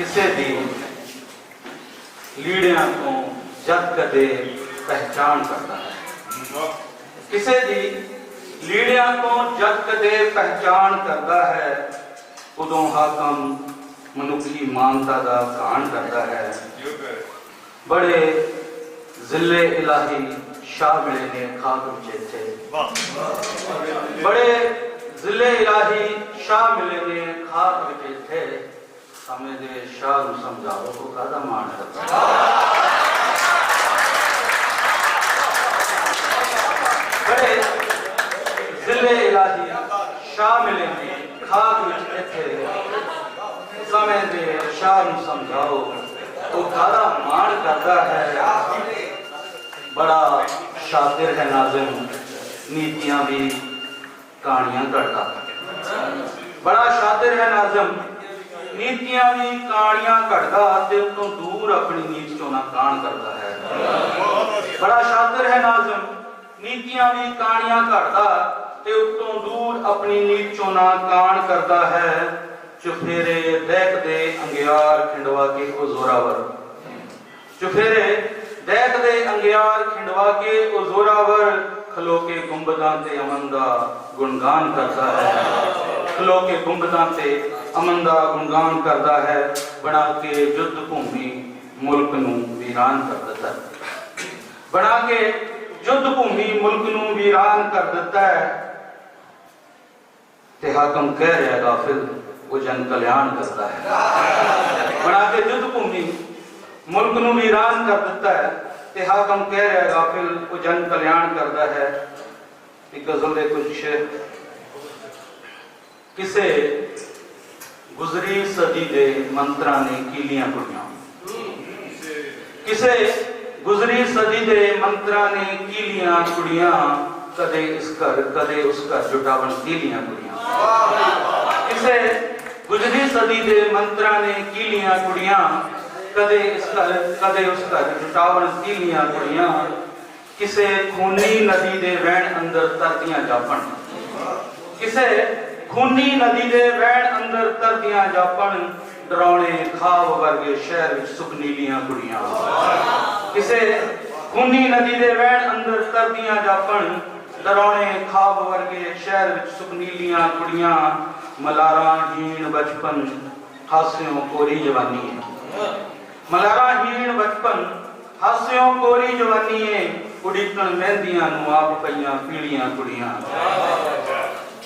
ਕਿਸੇ ਦੀ ਲੀੜਿਆਂ ਤੋਂ ਜਦ ਕਦੇ ਪਹਿਚਾਨ ਕਰਦਾ ਹੈ। ਕਿਸੇ ਦੀ ਲੀੜਿਆਂ ਤੋਂ ਜਦ ਕਦੇ ਪਹਿਚਾਨ ਕਰਦਾ ਹੈ, ਉਦੋਂ ਹਾਕਮ ਮਨੁੱਖੀ ਮਾਨਤਾ ਦਾ ਘਾਣ ਕਰਦਾ ਹੈ। ਬੜੇ ਜ਼ਿਲੇ ਇਲਾਹੀ ਸ਼ਾਹ ਮਿਲੇ ਨੇ ਖਾਕ ਵਿੱਚ ਇੱਥੇ। ਬੜੇ ਜ਼ਿਲੇ ਇਲਾਹੀ ਸ਼ਾਹ ਮਿਲੇ ਨੇ ਖਾਕ ਵਿੱਚ ਇੱਥੇ ਸਮੇਂ ਦੇ ਸ਼ਾਹ ਨੂੰ ਸਮਝਾਓ ਉਹ ਕਾਹਦਾ ਮਾਣ ਕਰਦਾ ਹੈ? ਬੜੇ ਜ਼ਿਲੇ ਇਲਾਹੀ ਸ਼ਾਹ ਮਿਲੇ ਨੇ ਖਾਕ ਵਿੱਚ ਇੱਥੇ ਸਮੇਂ ਦੇ ਸ਼ਾਹ ਨੂੰ ਸਮਝਾਓ ਉਹ ਕਾਹਦਾ ਮਾਣ ਕਰਦਾ ਹੈ ਬੜਾ ਸ਼ਾਤਿਰ ਹੈ ਨਾਜ਼ਮ ਨੀਤੀਆਂ ਵੀ ਕਹਾਣੀਆਂ ਘੜਦਾ ਤੇ ਉਤੋਂ ਦੂਰ ਆਪਣੀ ਨੀਤ ਚੋਂ ਨਾ ਕਾਣ ਕਰਦਾ ਹੈ। ਬੜਾ ਸ਼ਾਤਿਰ ਹੈ ਨਾਜ਼ਮ ਨੀਤੀਆਂ ਵੀ ਕਹਾਣੀਆਂ ਘੜਦਾ ਤੇ ਉਤੋਂ ਦੂਰ ਆਪਣੀ ਨੀਤ ਚੋਂ ਨਾ ਕਾਣ ਕਰਦਾ ਹੈ, ਚੁਫੇਰੇ ਦੇ ਅੰਗਿਆਰ ਖਿੰਡਵਾ ਕੇ ਉਹ ਜ਼ੋਰਾਵਰ। ਚੁਫੇਰੇ ਦੇਖ ਦੇ ਅੰਗਿਆਰ ਖਿੰਡਵਾ ਕੇ ਉਹ ਜ਼ੋਰਾਵਰ ਖਲੋ ਕੇ ਗੁੰਬਦਾਂ ਤੇ ਅਮਨ ਦਾ ਗੁਣਗਾਨ ਕਰਦਾ ਹੈ। ਖਲੋ ਕੇ ਗੁੰਬਦਾਂ ਤੇ ਅਮਨ ਦਾ ਗੁਣਗਾਨ ਕਰਦਾ ਹੈ, ਬਣਾ ਕੇ ਯੁੱਧ ਭੂਮੀ ਮੁਲਕ ਨੂੰ ਵੀਰਾਨ ਕਰ ਦਿੱਤਾ ਹੈ। ਬਣਾ ਕੇ ਯੁੱਧ ਭੂਮੀ ਮੁਲਕ ਨੂੰ ਵੀਰਾਨ ਕਰ ਦਿੱਤਾ ਹੈ। ਤੇ ਹਾਕਮ ਕਹਿ ਰਿਹਾ ਗਾਫਿਲ ਉਹ ਜਨ ਕਲਿਆਣ ਕਰਦਾ ਹੈ। ਬਣਾ ਕੇ ਯੁੱਧ ਭੂਮੀ ਮੁਲਕ ਨੂੰ ਵੀਰਾਨ ਕਰ ਦਿੱਤਾ ਹੈ। ਤੇ ਹਾਕਮ ਕਹਿ ਰਿਹਾ ਗਾਫਿਲ ਉਹ ਜਨ ਕਲਿਆਣ ਕਰਦਾ ਹੈ। ਇੱਕ ਗਜ਼ਲ ਦੇ ਕੁਝ ਸ਼ੇਰ ਕਿਸੇ ਗੁਜ਼ਰੀ ਸਦੀ ਦੇ ਮੰਤਰਾਂ ਨੇ ਕੀਲੀਆਂ ਕੁੜੀਆਂ। ਕਿਸੇ ਗੁਜ਼ਰੀ ਸਦੀ ਦੇ ਮੰਤਰਾਂ ਨੇ ਕੀਲੀਆਂ ਕੁੜੀਆਂ, ਕਦੇ ਇਸ ਘਰ, ਕਦੇ ਉਸ ਘਰ ਜੁਟਾਵਣ ਕੀਲੀਆਂ ਕੁੜੀਆਂ। ਕਿਸੇ ਗੁਜ਼ਰੀ ਸਦੀ ਦੇ ਮੰਤਰਾਂ ਨੇ ਕੀਲੀਆਂ ਕੁੜੀਆਂ, ਕਦੇ ਇਸ ਘਰ, ਕਦੇ ਉਸ ਘਰ ਜੁਟਾਵਣ ਕੀਲੀਆਂ ਕੁੜੀਆਂ। ਕਿਸੇ ਖੂਨੀ ਨਦੀ ਦੇ ਵਹਿਣ ਅੰਦਰ ਤਰਦੀਆਂ ਜਾਪਣ। ਕਿਸੇ ਖੂਨੀ ਨਦੀ ਦੇ ਵਹਿਣ ਅੰਦਰ ਤਰਦੀਆਂ ਜਾਪਣ, ਡਰਾਉਣੇ ਖਾਬ ਵਰਗੇ ਸ਼ਹਿਰ ਵਿੱਚ ਸੁਖਨੀਲੀਆਂ ਕੁੜੀਆਂ। ਕਿਸੇ ਖੂਨੀ ਨਦੀ ਦੇ ਵਹਿਣ ਅੰਦਰ ਤਰਦੀਆਂ ਜਾਪਣ, ਡਰਾਉਣੇ ਖਾਬ ਵਰਗੇ ਸ਼ਹਿਰ ਵਿੱਚ ਸੁਖਨੀਲੀਆਂ ਕੁੜੀਆਂ, ਮਲਾਰਾ ਹੀਣ ਬਚਪਨ, ਹਾਸਿਓ ਕੋਰੀ ਜਵਾਨੀ ਹੈ ਮਲਾਰਾ ਹੀਣ ਬਚਪਨ, ਹਾਸਿਓ ਕੋਰੀ ਜਵਾਨੀ ਏ, ਉਡੀਕਣ ਮਹਿੰਦੀਆਂ ਨੂੰ ਆਪ ਪਈਆਂ ਪੀਲੀਆਂ ਕੁੜੀਆਂ।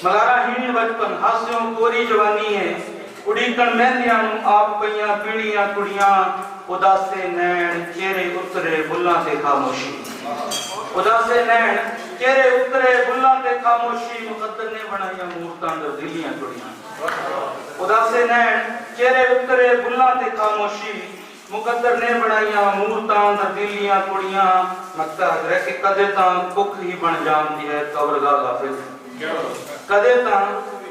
ਮਲਾਰਾ ਹੀਣ ਬਚਪਨ, ਹਾਸਿਓ ਕੋਰੀ ਜਵਾਨੀ ਏ ਉਡੀਕਣ ਮਹਿੰਦੀਆਂ ਨੂੰ ਆਪ ਪਈਆਂ ਪੀਲੀਆਂ ਕੁੜੀਆਂ, ਉਦਾਸੇ ਨੈਣ ਚਿਹਰੇ ਉਤਰੇ ਬੁੱਲਾਂ ਤੇ ਖਾਮੋਸ਼ੀ। ਉਦਾਸੇ ਨੈਣ ਚਿਹਰੇ ਉਤਰੇ ਬੁੱਲਾਂ ਤੇ ਖਾਮੋਸ਼ੀ, ਮੁਕੱਦਰ ਨੇ ਬਣਾਈਆਂ ਮੂਰਤਾਂ ਦਰਦੀਲੀਆਂ ਕੁੜੀਆਂ। ਉਦਾਸੇ ਨੈਣ ਚਿਹਰੇ ਉਤਰੇ ਬੁੱਲਾਂ ਤੇ ਖਾਮੋਸ਼ੀ, ਮੁਕੱਦਰ ਨੇ ਬਣਾਈਆਂ ਮੂਰਤਾਂ ਦਰਦੀਲੀਆਂ ਕੁੜੀਆਂ। ਮਕਤਾ ਹੈ ਕਦੇ ਤਾਂ ਕੁੱਖ ਹੀ ਬਣ ਜਾਂਦੀ ਹੈ ਕਬਰਗਾਹ ਗਾਫਿਲ ਕਦੇ ਤਾਂ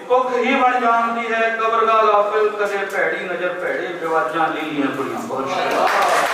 ਕੁੱਖ ਹੀ ਬਣ ਜਾਂਦੀ ਹੈ ਕਬਰਗਾਹ ਗਾਫਿਲ ਕਦੇ ਭੈੜੀ ਨਜ਼ਰ ਭੈੜੇ ਵਿਵਾਜਾਂ ਲੀਲੀਆਂ ਕੁੜੀਆਂ ਬਹੁਤ ਸ਼ੁਕਰੀਆ